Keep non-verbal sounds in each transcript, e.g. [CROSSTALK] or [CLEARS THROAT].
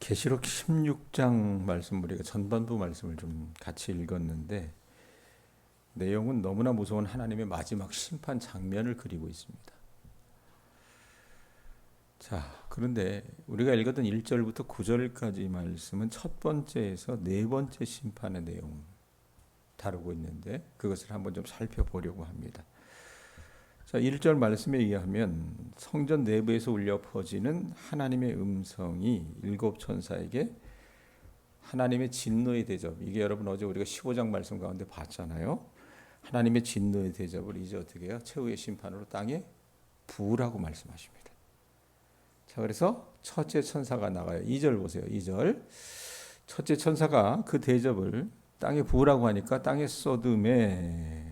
계시록 16장 말씀 우리가 전반부 말씀을 좀 같이 읽었는데 내용은 너무나 무서운 하나님의 마지막 심판 장면을 그리고 있습니다. 자, 그런데 우리가 읽었던 1절부터 9절까지 말씀은 첫 번째에서 네 번째 심판의 내용을 다루고 있는데 그것을 한번 좀 살펴보려고 합니다. 자, 1절 말씀에 의하면 성전 내부에서 울려 퍼지는 하나님의 음성이 일곱 천사에게 하나님의 진노의 대접. 이게 여러분 어제 우리가 15장 말씀 가운데 봤잖아요. 하나님의 진노의 대접을 이제 어떻게 해요? 최후의 심판으로 땅에 부으라고 말씀하십니다. 자, 그래서 첫째 천사가 나가요. 2절 보세요. 2절. 첫째 천사가 그 대접을 땅에 부으라고 하니까 땅에 쏟음에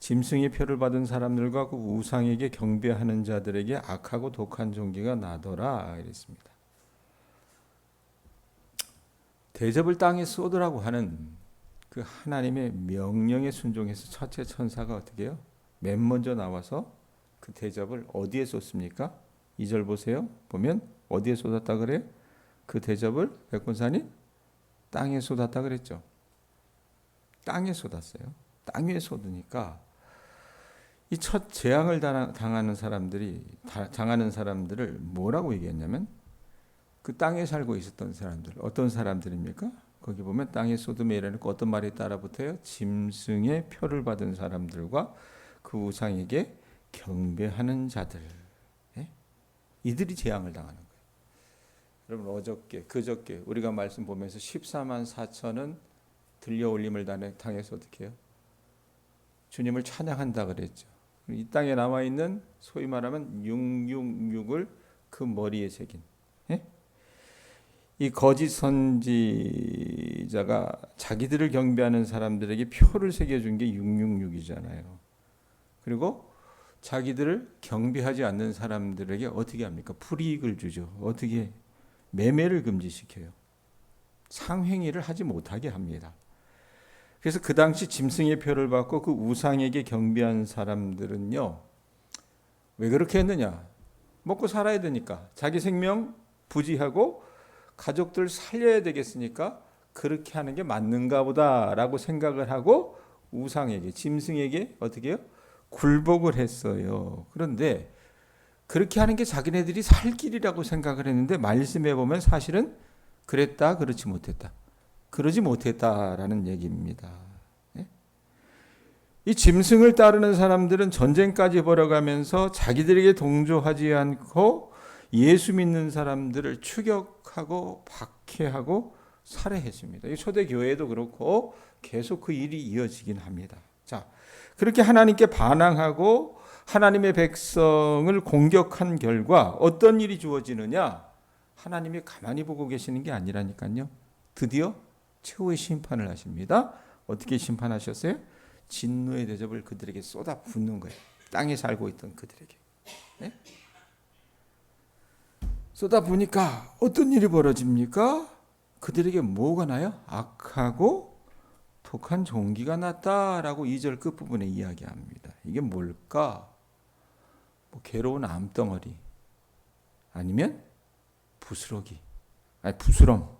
짐승의 표를 받은 사람들과 그 우상에게 경배하는 자들에게 악하고 독한 종기가 나더라 이랬습니다. 대접을 땅에 쏟으라고 하는 그 하나님의 명령에 순종해서 첫째 천사가 어떻게 해요? 맨 먼저 나와서 그 대접을 어디에 쏟습니까? 2절 보세요. 보면 어디에 쏟았다 그래요? 그 대접을 백군사님 땅에 쏟았다 그랬죠. 땅에 쏟았어요. 땅 위에 쏟으니까 이 첫 재앙을 당하는 사람들이 당하는 사람들을 뭐라고 얘기했냐면 그 땅에 살고 있었던 사람들 어떤 사람들입니까? 거기 보면 땅에 소돔에 이르고 어떤 말이 따라붙어요? 짐승의 표를 받은 사람들과 그 우상에게 경배하는 자들 예? 이들이 재앙을 당하는 거예요. 여러분 어저께 그저께 우리가 말씀 보면서 14만 4천은 들려 올림을 당해서 어떻게 해요? 주님을 찬양한다 그랬죠. 이 땅에 남아 있는 소위 말하면 666을 그 머리에 새긴 예? 이 거짓 선지자가 자기들을 경배하는 사람들에게 표를 새겨 준 게 666이잖아요. 그리고 자기들을 경배하지 않는 사람들에게 어떻게 합니까? 불이익을 주죠. 어떻게 매매를 금지시켜요. 상행위를 하지 못하게 합니다. 그래서 그 당시 짐승의 표를 받고 그 우상에게 경배한 사람들은요. 왜 그렇게 했느냐? 먹고 살아야 되니까. 자기 생명 부지하고 가족들 살려야 되겠으니까 그렇게 하는 게 맞는가 보다라고 생각을 하고 우상에게 짐승에게 어떻게 해요? 굴복을 했어요. 그런데 그렇게 하는 게 자기네들이 살 길이라고 생각을 했는데 말씀해 보면 사실은 그랬다 그렇지 못했다. 그러지 못했다라는 얘기입니다. 예? 이 짐승을 따르는 사람들은 전쟁까지 벌어가면서 자기들에게 동조하지 않고 예수 믿는 사람들을 추격하고 박해하고 살해했습니다. 초대 교회도 그렇고 계속 그 일이 이어지긴 합니다. 자, 그렇게 하나님께 반항하고 하나님의 백성을 공격한 결과 어떤 일이 주어지느냐? 하나님이 가만히 보고 계시는 게 아니라니까요. 드디어 최후의 심판을 하십니다. 어떻게 심판하셨어요? 진노의 대접을 그들에게 쏟아 붓는 거예요. 땅에 살고 있던 그들에게. 네? 쏟아 부니까 어떤 일이 벌어집니까? 그들에게 뭐가 나요? 악하고 독한 종기가 났다라고 2절 끝부분에 이야기합니다. 이게 뭘까? 뭐 괴로운 암덩어리 아니면 부스러기 아니 부스럼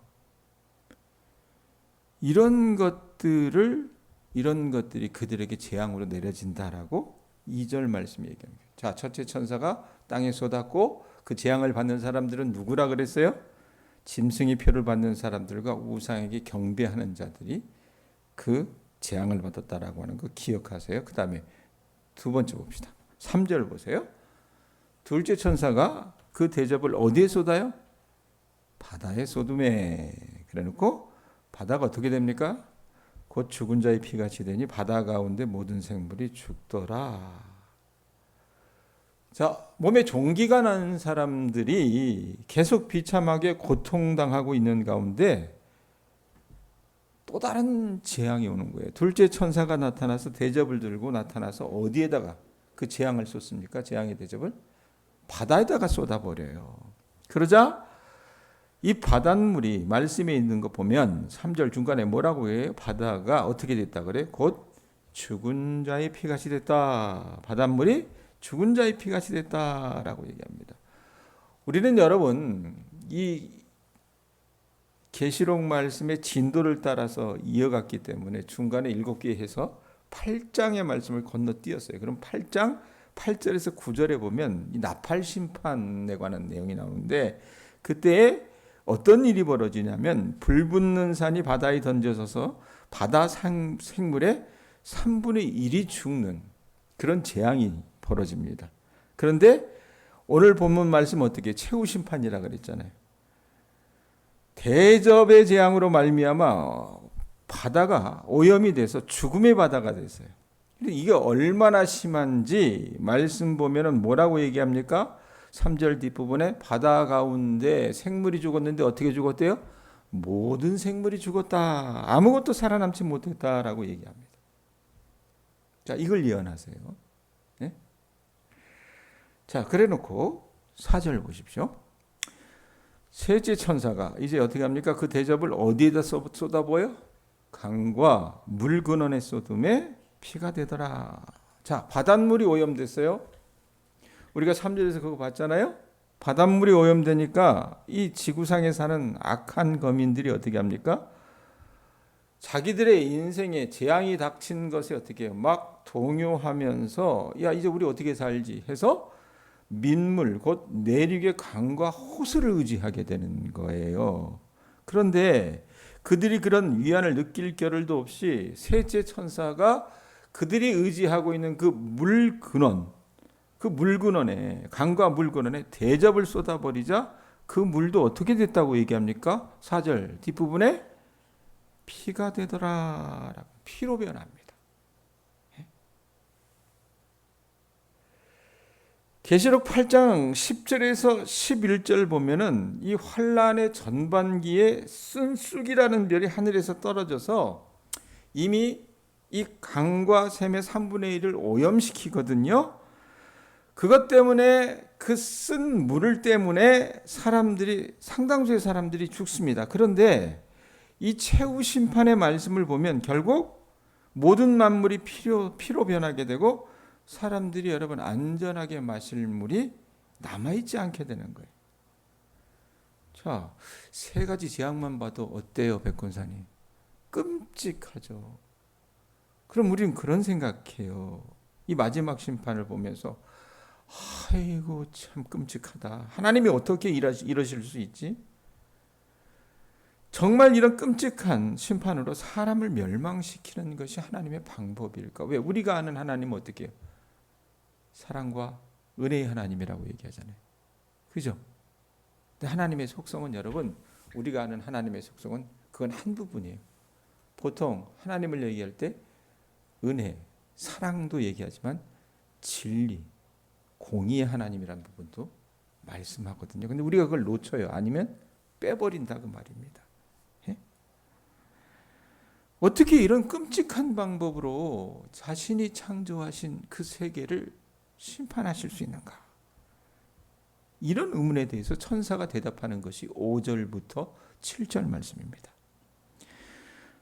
이런 것들을 이런 것들이 그들에게 재앙으로 내려진다라고 2절 말씀이 얘기합니다. 자, 첫째 천사가 땅에 쏟았고 그 재앙을 받는 사람들은 누구라 그랬어요? 짐승의 표를 받는 사람들과 우상에게 경배하는 자들이 그 재앙을 받았다라고 하는 거 기억하세요. 그 다음에 두 번째 봅시다. 3절 보세요. 둘째 천사가 그 대접을 어디에 쏟아요? 바다에 쏟음에 그래 놓고 바다가 어떻게 됩니까? 곧 죽은 자의 피같이 되니 바다 가운데 모든 생물이 죽더라. 자, 몸에 종기가 난 사람들이 계속 비참하게 고통당하고 있는 가운데 또 다른 재앙이 오는 거예요. 둘째 천사가 나타나서 대접을 들고 나타나서 어디에다가 그 재앙을 쏟습니까? 재앙의 대접을 바다에다가 쏟아버려요. 그러자 이 바닷물이 말씀에 있는 거 보면 3절 중간에 뭐라고 해요? 바다가 어떻게 됐다 그래? 곧 죽은 자의 피같이 됐다. 바닷물이 죽은 자의 피같이 됐다라고 얘기합니다. 우리는 여러분 이 계시록 말씀의 진도를 따라서 이어갔기 때문에 중간에 일곱 개 해서 8장의 말씀을 건너뛰었어요. 그럼 8장 8절에서 9절에 보면 이 나팔 심판에 관한 내용이 나오는데 그때 어떤 일이 벌어지냐면 불 붙는 산이 바다에 던져져서 바다 상, 생물의 3분의 1이 죽는 그런 재앙이 벌어집니다. 그런데 오늘 본문 말씀 어떻게 최후 심판이라 그랬잖아요. 대접의 재앙으로 말미암아 바다가 오염이 돼서 죽음의 바다가 됐어요. 이게 얼마나 심한지 말씀 보면은 뭐라고 얘기합니까? 3절 뒷부분에 바다 가운데 생물이 죽었는데 어떻게 죽었대요? 모든 생물이 죽었다. 아무것도 살아남지 못했다라고 얘기합니다. 자, 이걸 예언하세요. 네? 자, 그래 놓고 4절 보십시오. 셋째 천사가 이제 어떻게 합니까? 그 대접을 어디에다 쏟- 쏟아부어요? 강과 물 근원에 쏟음에 피가 되더라. 자, 바닷물이 오염됐어요. 우리가 3절에서 그거 봤잖아요. 바닷물이 오염되니까 이 지구상에 사는 악한 거민들이 어떻게 합니까? 자기들의 인생에 재앙이 닥친 것에 어떻게 해요? 막 동요하면서 야 이제 우리 어떻게 살지 해서 민물 곧 내륙의 강과 호수를 의지하게 되는 거예요. 그런데 그들이 그런 위안을 느낄 겨를도 없이 셋째 천사가 그들이 의지하고 있는 그 물 근원, 그 물 근원에 강과 물 근원에 대접을 쏟아버리자 그 물도 어떻게 됐다고 얘기합니까? 4절 뒷부분에 피가 되더라라고 피로 변합니다. 계시록 8장 10절에서 11절 보면은 이 환란의 전반기에 쓴쑥이라는 별이 하늘에서 떨어져서 이미 이 강과 샘의 3분의 1을 오염시키거든요. 그것 때문에 그 쓴 물을 때문에 사람들이 상당수의 사람들이 죽습니다. 그런데 이 최후 심판의 말씀을 보면 결국 모든 만물이 피로 피로 변하게 되고 사람들이 여러분 안전하게 마실 물이 남아 있지 않게 되는 거예요. 자, 세 가지 재앙만 봐도 어때요, 백권사님? 끔찍하죠. 그럼 우리는 그런 생각해요. 이 마지막 심판을 보면서 아이고 참 끔찍하다. 하나님이 어떻게 이러실 수 있지? 정말 이런 끔찍한 심판으로 사람을 멸망시키는 것이 하나님의 방법일까? 왜 우리가 아는 하나님은 어떻게 해요? 사랑과 은혜의 하나님이라고 얘기하잖아요. 그죠? 근데 하나님의 속성은 여러분 우리가 아는 하나님의 속성은 그건 한 부분이에요. 보통 하나님을 얘기할 때 은혜, 사랑도 얘기하지만 진리, 공의의 하나님이라는 부분도 말씀하거든요. 근데 우리가 그걸 놓쳐요. 아니면 빼버린다 그 말입니다. 예? 어떻게 이런 끔찍한 방법으로 자신이 창조하신 그 세계를 심판하실 수 있는가? 이런 의문에 대해서 천사가 대답하는 것이 5절부터 7절 말씀입니다.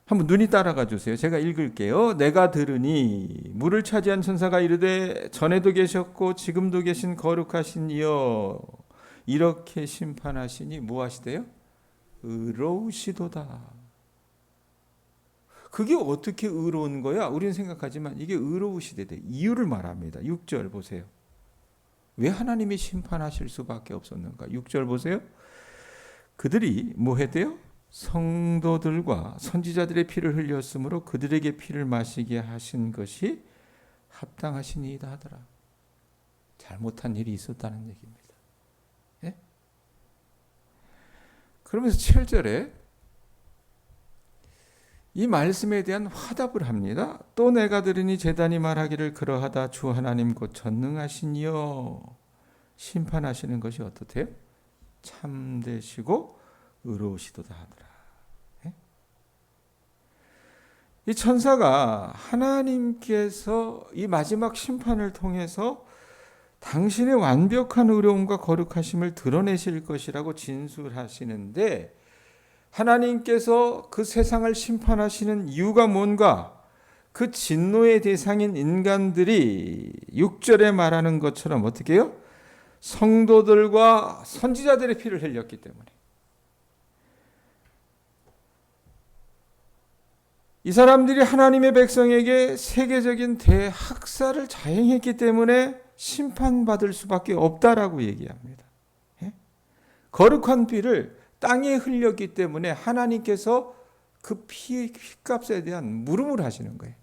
한번 눈이 따라가 주세요. 제가 읽을게요. 내가 들으니 물을 차지한 천사가 이르되 전에도 계셨고 지금도 계신 거룩하신 이여 이렇게 심판하시니 무하시대요? 의로우시도다. 그게 어떻게 의로운 거야? 우리는 생각하지만 이게 의로우시대 이유를 말합니다. 6절 보세요. 왜 하나님이 심판하실 수밖에 없었는가? 6절 보세요. 그들이 뭐 했대요? 성도들과 선지자들의 피를 흘렸으므로 그들에게 피를 마시게 하신 것이 합당하시니이다 하더라. 잘못한 일이 있었다는 얘기입니다. 예? 그러면서 7절에 이 말씀에 대한 화답을 합니다. 또 내가 들으니 제단이 말하기를 그러하다 주 하나님 곧 전능하시니요 심판하시는 것이 어떻대요? 참되시고 의로우시도다 하더라. 예? 이 천사가 하나님께서 이 마지막 심판을 통해서 당신의 완벽한 의로움과 거룩하심을 드러내실 것이라고 진술하시는데 하나님께서 그 세상을 심판하시는 이유가 뭔가? 그 진노의 대상인 인간들이 6절에 말하는 것처럼 어떻게 해요? 성도들과 선지자들의 피를 흘렸기 때문에. 이 사람들이 하나님의 백성에게 세계적인 대학살을 자행했기 때문에 심판받을 수밖에 없다라고 얘기합니다. 예? 거룩한 피를 땅에 흘렸기 때문에 하나님께서 그 피, 피값에 대한 물음을 하시는 거예요.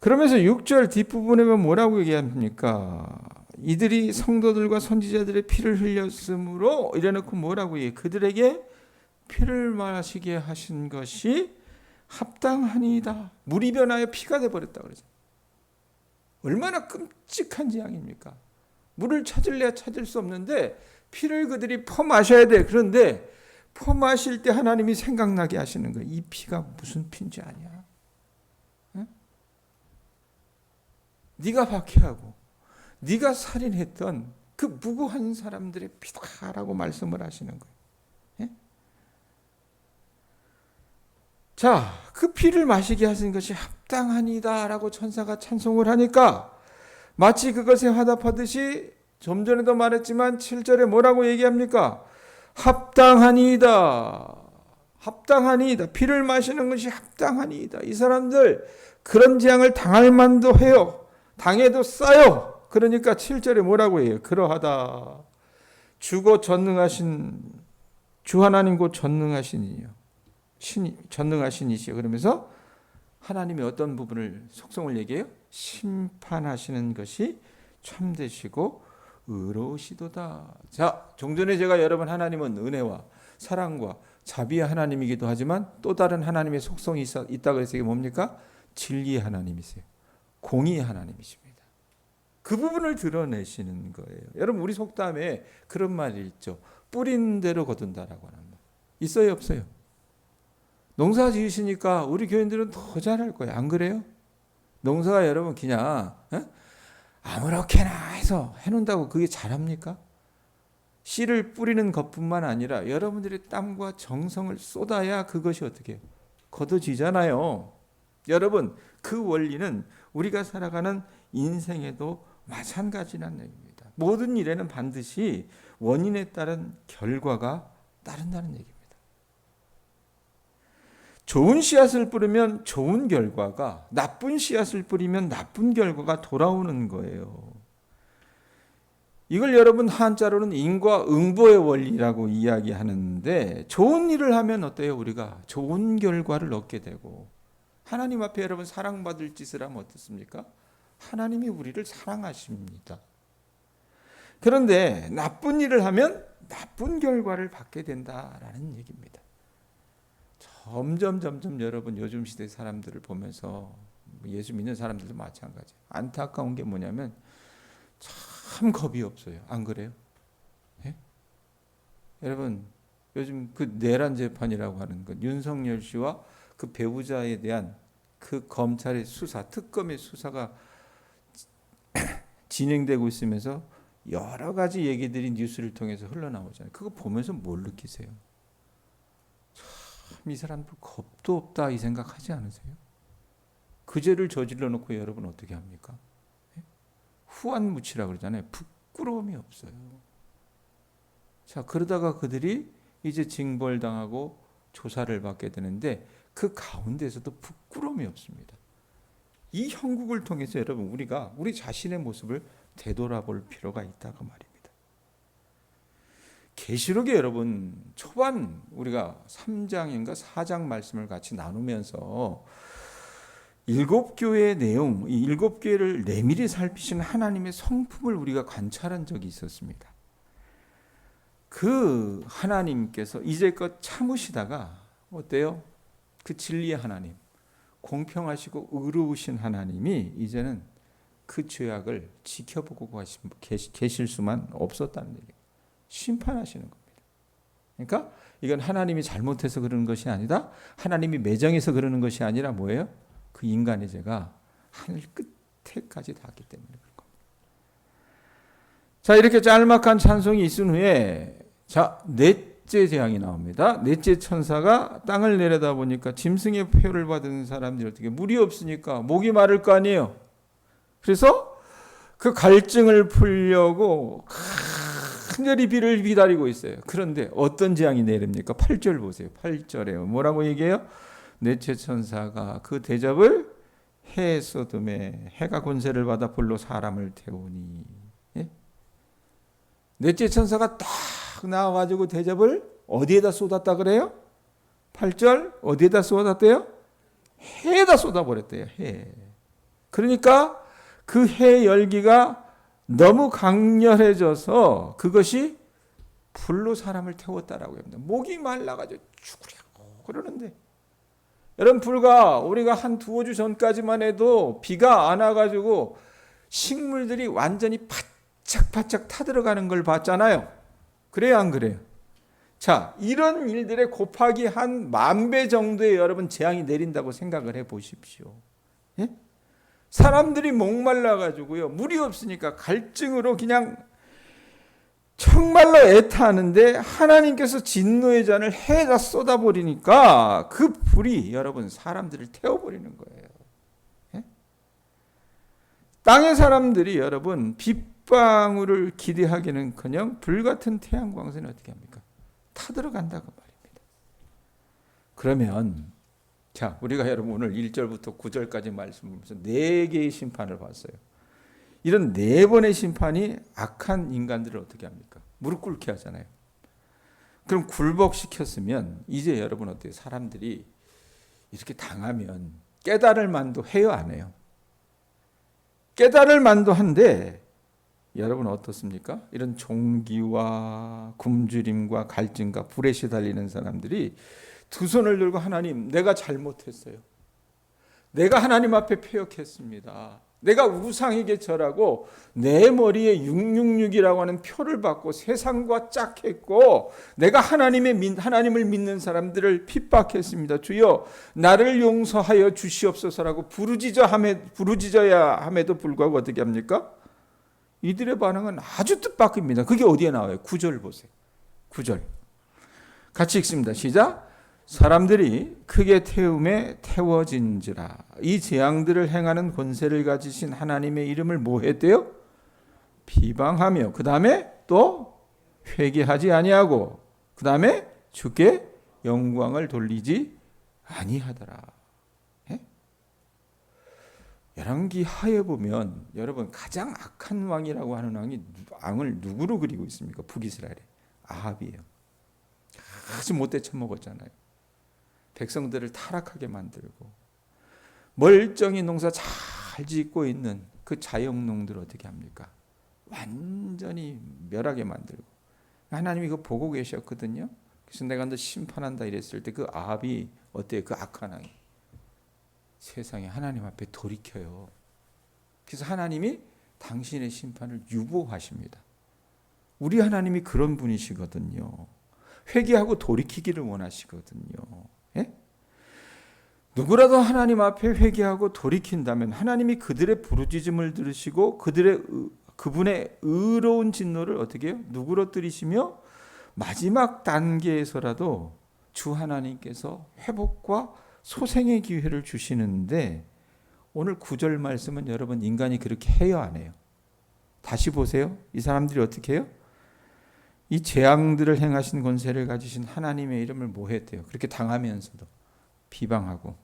그러면서 6절 뒷부분에 보면 뭐라고 얘기합니까? 이들이 성도들과 선지자들의 피를 흘렸으므로 이래놓고 뭐라고 얘기해? 그들에게 피를 마시게 하신 것이 합당하니이다. 물이 변하여 피가 돼 버렸다 그러죠. 얼마나 끔찍한 재앙입니까? 물을 찾을래야 찾을 수 없는데 피를 그들이 퍼 마셔야 돼. 그런데 퍼 마실 때 하나님이 생각나게 하시는 거예요. 이 피가 무슨 피인지 아냐? 응? 네가 박해하고 네가 살인했던 그 무고한 사람들의 피다라고 말씀을 하시는 거예요. 자, 그 피를 마시게 하신 것이 합당하니다라고 천사가 찬송을 하니까 마치 그것에 화답하듯이 좀 전에도 말했지만 7절에 뭐라고 얘기합니까? 합당하니이다. 합당하니이다. 피를 마시는 것이 합당하니이다. 이 사람들 그런 재앙을 당할 만도 해요. 당해도 싸요. 그러니까 7절에 뭐라고 해요? 그러하다. 주고 전능하신 주 하나님 곧 전능하신 이요. 신 전능하신 이시요. 그러면서 하나님이 어떤 부분을 속성을 얘기해요? 심판하시는 것이 참되시고 의로우시도다. 자, 종전에 제가 여러분 하나님은 은혜와 사랑과 자비의 하나님이기도 하지만 또 다른 하나님의 속성이 있다 그래서 이게 뭡니까? 진리의 하나님이세요. 공의의 하나님이십니다. 그 부분을 드러내시는 거예요. 여러분 우리 속담에 그런 말이 있죠. 뿌린 대로 거둔다라고 하는 말. 있어요, 없어요? 농사 지으시니까 우리 교인들은 더 잘할 거예요. 안 그래요? 농사가 여러분 그냥 에? 아무렇게나 해서 해놓는다고 그게 잘합니까? 씨를 뿌리는 것뿐만 아니라 여러분들의 땀과 정성을 쏟아야 그것이 어떻게 거둬지잖아요. 여러분 그 원리는 우리가 살아가는 인생에도 마찬가지라는 얘기입니다. 모든 일에는 반드시 원인에 따른 결과가 따른다는 얘기입니다. 좋은 씨앗을 뿌리면 좋은 결과가, 나쁜 씨앗을 뿌리면 나쁜 결과가 돌아오는 거예요. 이걸 여러분 한자로는 인과 응보의 원리라고 이야기하는데 좋은 일을 하면 어때요? 우리가 좋은 결과를 얻게 되고 하나님 앞에 여러분 사랑받을 짓을 하면 어떻습니까? 하나님이 우리를 사랑하십니다. 그런데 나쁜 일을 하면 나쁜 결과를 받게 된다라는 얘기입니다. 점점 점점 여러분 요즘 시대 사람들을 보면서 뭐 예수 믿는 사람들도 마찬가지. 안타까운 게 뭐냐면 참 겁이 없어요. 안 그래요? 예? 여러분 요즘 그 내란 재판이라고 하는 것 윤석열 씨와 그 배우자에 대한 그 검찰의 수사, 특검의 수사가 [CLEARS THROAT] 진행되고 있으면서 여러 가지 얘기들이 뉴스를 통해서 흘러나오잖아요. 그거 보면서 뭘 느끼세요? 참 이 사람들 겁도 없다 이 생각하지 않으세요? 그 죄를 저질러 놓고 여러분 어떻게 합니까? 예? 후안 무치라 그러잖아요. 부끄러움이 없어요. 자 그러다가 그들이 이제 징벌당하고 조사를 받게 되는데 그 가운데서도 부끄러움이 없습니다. 이 형국을 통해서 여러분 우리가 우리 자신의 모습을 되돌아볼 필요가 있다고 말입니다. 계시록에 여러분 초반 우리가 3장인가 4장 말씀을 같이 나누면서 일곱 교회의 내용, 이 일곱 교회를 내밀히 살피시는 하나님의 성품을 우리가 관찰한 적이 있었습니다. 그 하나님께서 이제껏 참으시다가 어때요? 그 진리의 하나님, 공평하시고 의로우신 하나님이 이제는 그 죄악을 지켜보고 계실 수만 없었다는 얘기예요. 심판하시는 겁니다. 그러니까 이건 하나님이 잘못해서 그러는 것이 아니다. 하나님이 매정해서 그러는 것이 아니라 뭐예요? 그 인간의 죄가 하늘 끝에까지 닿기 때문에 그런 겁니다. 자, 이렇게 짤막한 찬송이 있은 후에 자, 넷째 재앙이 나옵니다. 넷째 천사가 땅을 내려다 보니까 짐승의 표를 받은 사람들이 어떻게 물이 없으니까 목이 마를 거 아니에요. 그래서 그 갈증을 풀려고 간절히 비를 기다리고 있어요. 그런데 어떤 재앙이 내립니까? 8절 보세요. 8절에 뭐라고 얘기해요? 넷째 천사가 그 대접을 해 소돔에 해가 권세를 받아 불로 사람을 태우니 예? 넷째 천사가 딱 나와가지고 대접을 어디에다 쏟았다 그래요? 8절 어디에다 쏟았대요? 해에다 쏟아버렸대요 해. 그러니까 그 해 열기가 너무 강렬해져서 그것이 불로 사람을 태웠다라고 합니다. 목이 말라가지고 죽으려고 그러는데 여러분 불과 우리가 한 두어 주 전까지만 해도 비가 안 와가지고 식물들이 완전히 바짝바짝 타들어가는 걸 봤잖아요. 그래요 안 그래요? 자 이런 일들에 곱하기 한 만 배 정도의 여러분 재앙이 내린다고 생각을 해 보십시오. 예? 사람들이 목말라 가지고요 물이 없으니까 갈증으로 그냥 정말로 애타하는데 하나님께서 진노의 잔을 해다 쏟아버리니까 그 불이 여러분 사람들을 태워버리는 거예요. 예? 땅의 사람들이 여러분 빗방울을 기대하기는커녕 불같은 태양광선이 어떻게 합니까? 타들어간다고 말입니다. 그러면 자 우리가 여러분 오늘 1절부터 9절까지 말씀보면서 네 개의 심판을 봤어요. 이런 네 번의 심판이 악한 인간들을 어떻게 합니까? 무릎 꿇게 하잖아요. 그럼 굴복시켰으면 이제 여러분 어때요? 사람들이 이렇게 당하면 깨달을 만도 해요, 안 해요? 깨달을 만도 한데 여러분 어떻습니까? 이런 종기와 굶주림과 갈증과 불에 시달리는 사람들이 두 손을 들고 하나님, 내가 잘못했어요. 내가 하나님 앞에 패역했습니다. 내가 우상에게 절하고 내 머리에 666이라고 하는 표를 받고 세상과 짝했고 내가 하나님의 하나님을 믿는 사람들을 핍박했습니다. 주여 나를 용서하여 주시옵소서라고 부르짖어 함에 부르짖어야 함에도 불구하고 어떻게 합니까? 이들의 반응은 아주 뜻밖입니다. 그게 어디에 나와요? 9절 보세요. 9절. 같이 읽습니다. 시작. 사람들이 크게 태움에 태워진지라 이 재앙들을 행하는 권세를 가지신 하나님의 이름을 뭐 했대요? 비방하며 그 다음에 또 회개하지 아니하고 그 다음에 주께 영광을 돌리지 아니하더라. 예? 열왕기 하에 보면 여러분 가장 악한 왕이라고 하는 왕이 왕을 누구로 그리고 있습니까? 북이스라엘의 아합이에요. 아주 못돼 처먹었잖아요. 백성들을 타락하게 만들고 멀쩡히 농사 잘 짓고 있는 그 자영농들 어떻게 합니까? 완전히 멸하게 만들고 하나님이 이거 보고 계셨거든요. 그래서 내가 너 심판한다 이랬을 때그 아합이 어때요? 그 악한 왕이 세상에 하나님 앞에 돌이켜요. 그래서 하나님이 당신의 심판을 유보하십니다. 우리 하나님이 그런 분이시거든요. 회개하고 돌이키기를 원하시거든요. 예? 누구라도 하나님 앞에 회개하고 돌이킨다면 하나님이 그들의 부르짖음을 들으시고 그들의 그분의 의로운 진노를 어떻게 해요? 누구로들이시며 마지막 단계에서라도 주 하나님께서 회복과 소생의 기회를 주시는데 오늘 구절 말씀은 여러분 인간이 그렇게 해요 안 해요? 다시 보세요. 이 사람들이 어떻게 해요? 이 재앙들을 행하신 권세를 가지신 하나님의 이름을 모했대요. 그렇게 당하면서도 비방하고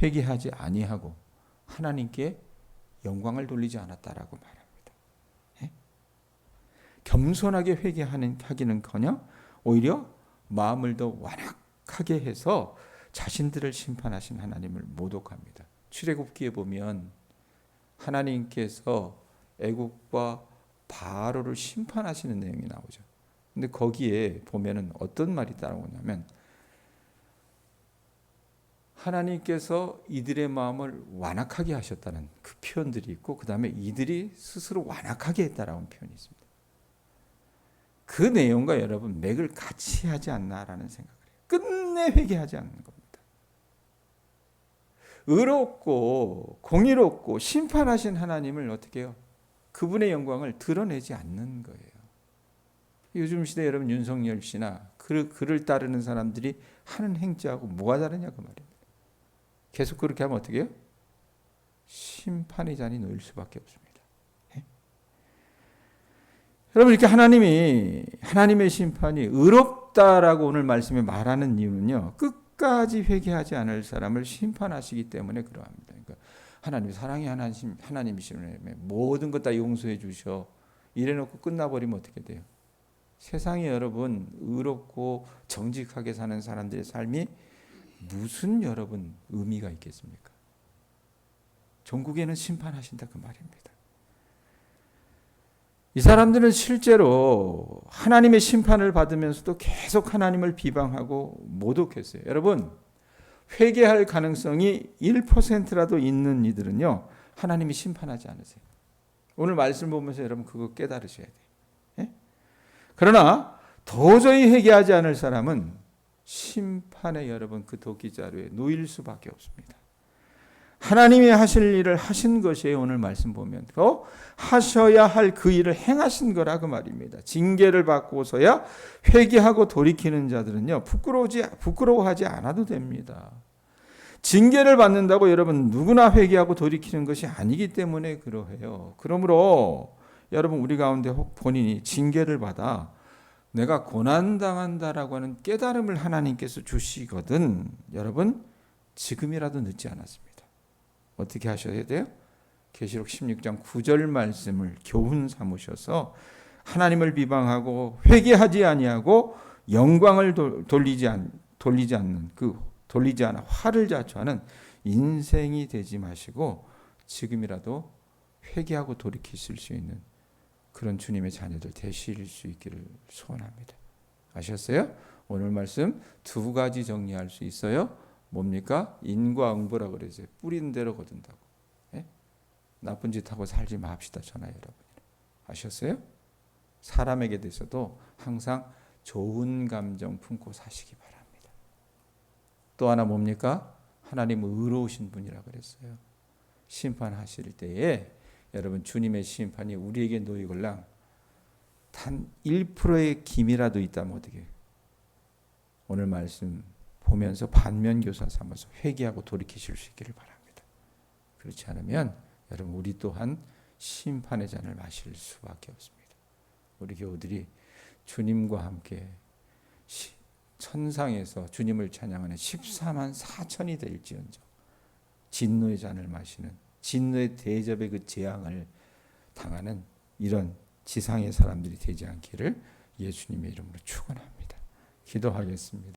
회개하지 아니하고 하나님께 영광을 돌리지 않았다라고 말합니다. 예? 겸손하게 회개하는 하기는커녕 오히려 마음을 더 완악하게 해서 자신들을 심판하신 하나님을 모독합니다. 출애굽기에 보면 하나님께서 애국과 바로를 심판하시는 내용이 나오죠. 근데 거기에 보면은 어떤 말이 따라오냐면 하나님께서 이들의 마음을 완악하게 하셨다는 그 표현들이 있고 그 다음에 이들이 스스로 완악하게 했다라는 표현이 있습니다. 그 내용과 여러분 맥을 같이 하지 않나라는 생각을 해요. 끝내 회개하지 않는 겁니다. 의롭고 공의롭고 심판하신 하나님을 어떻게 해요? 그분의 영광을 드러내지 않는 거예요. 요즘 시대 여러분 윤석열 씨나 그, 그를 따르는 사람들이 하는 행자하고 뭐가 다르냐 그 말입니다. 계속 그렇게 하면 어떻게 해요? 심판의 잔이 놓일 수밖에 없습니다. 예? 여러분 이렇게 하나님이 하나님의 심판이 의롭다라고 오늘 말씀에 말하는 이유는요. 끝까지 회개하지 않을 사람을 심판하시기 때문에 그러합니다. 그러니까 하나님 사랑의 하나님 하나님이시면 모든 것 다 용서해 주셔. 이래놓고 끝나버리면 어떻게 돼요? 세상에 여러분 의롭고 정직하게 사는 사람들의 삶이 무슨 여러분 의미가 있겠습니까? 전국에는 심판하신다 그 말입니다. 이 사람들은 실제로 하나님의 심판을 받으면서도 계속 하나님을 비방하고 모독했어요. 여러분, 회개할 가능성이 1%라도 있는 이들은요, 하나님이 심판하지 않으세요. 오늘 말씀 보면서 여러분 그거 깨달으셔야 돼요. 예? 그러나 도저히 회개하지 않을 사람은 심판의 여러분 그 도끼 자루에 놓일 수밖에 없습니다. 하나님이 하실 일을 하신 것이에요. 오늘 말씀 보면. 또 하셔야 할 그 일을 행하신 거라 그 말입니다. 징계를 받고서야 회개하고 돌이키는 자들은요. 부끄러우지 부끄러워하지 않아도 됩니다. 징계를 받는다고 여러분 누구나 회개하고 돌이키는 것이 아니기 때문에 그러해요. 그러므로 여러분 우리 가운데 혹 본인이 징계를 받아 내가 고난 당한다라고 하는 깨달음을 하나님께서 주시거든 여러분 지금이라도 늦지 않았습니다. 어떻게 하셔야 돼요? 계시록 16장 9절 말씀을 교훈 삼으셔서 하나님을 비방하고 회개하지 아니하고 영광을 돌리지 않 돌리지 않는 그 돌리지 않아 화를 자초하는 인생이 되지 마시고 지금이라도 회개하고 돌이키실 수 있는 그런 주님의 자녀들 되실 수 있기를 소원합니다. 아셨어요? 오늘 말씀 두 가지 정리할 수 있어요. 뭡니까? 인과응보라 그러죠. 뿌린 대로 거둔다고. 예? 나쁜 짓 하고 살지 맙시다, 전하 여러분. 아셨어요? 사람에게 대해서도 항상 좋은 감정 품고 사시기 바랍니다. 또 하나 뭡니까? 하나님 의로우신 분이라 그랬어요. 심판하실 때에 여러분 주님의 심판이 우리에게 놓이걸랑 단 1%의 김이라도 있다면 어떻게 오늘 말씀 보면서 반면 교사 삼아서 회개하고 돌이키실 수 있기를 바랍니다. 그렇지 않으면 여러분 우리 또한 심판의 잔을 마실 수밖에 없습니다. 우리 교우들이 주님과 함께 천상에서 주님을 찬양하는 14만 4천이 될지언정 진노의 잔을 마시는 진노의 대접의 그 재앙을 당하는 이런 지상의 사람들이 되지 않기를 예수님의 이름으로 축원합니다. 기도하겠습니다.